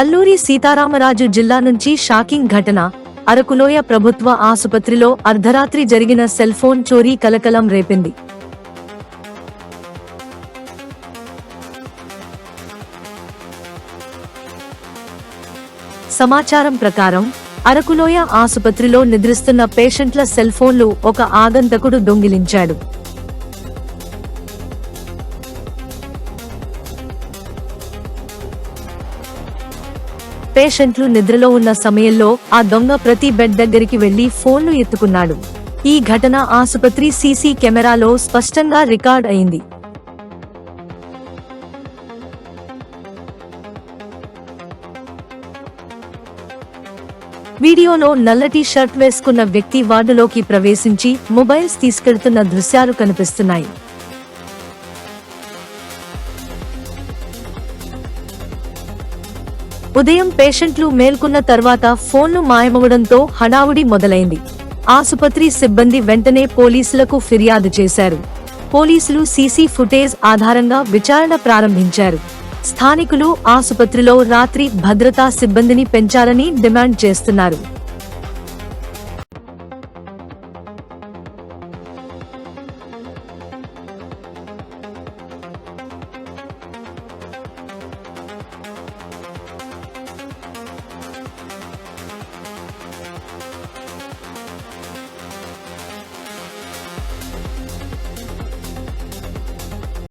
అల్లూరి సీతారామరాజు జిల్లా నుంచి షాకింగ్ ఘటన. అరకులోయ ప్రభుత్వ ఆసుపత్రిలో అర్ధరాత్రి జరిగిన సెల్ ఫోన్ చోరీ కలకలం రేపింది. సమాచారం ప్రకారం అరకులోయ ఆసుపత్రిలో నిద్రిస్తున్న పేషెంట్ల సెల్ ఫోన్లు ఒక ఆగంతకుడు దొంగిలించాడు. పేషెంట్లు నిద్రలో ఉన్న సమయంలో ఆ దొంగ ప్రతి బెడ్ దగ్గరికి వెళ్ళి ఫోన్లు ఎత్తుకున్నాడు. ఈ ఘటన ఆసుపత్రి సీసీ కెమెరాలో స్పష్టంగా రికార్డ్ అయింది. వీడియోలో నల్లటి షర్ట్ వేసుకున్న వ్యక్తి వార్డులోకి ప్రవేశించి మొబైల్స్ తీసుకెళ్తున్న దృశ్యాలు కనిపిస్తున్నాయి. ఉదయం పేషెంట్లు మేల్కొన్న తర్వాత ఫోన్లు మాయమవడంతో హడావుడి మొదలైంది. ఆసుపత్రి సిబ్బంది వెంటనే పోలీసులకు ఫిర్యాదు చేశారు. పోలీసులు సీసీ ఫుటేజ్ ఆధారంగా విచారణ ప్రారంభించారు. స్థానికులు ఆసుపత్రిలో రాత్రి భద్రతా సిబ్బందిని పెంచాలని డిమాండ్ చేస్తున్నారు.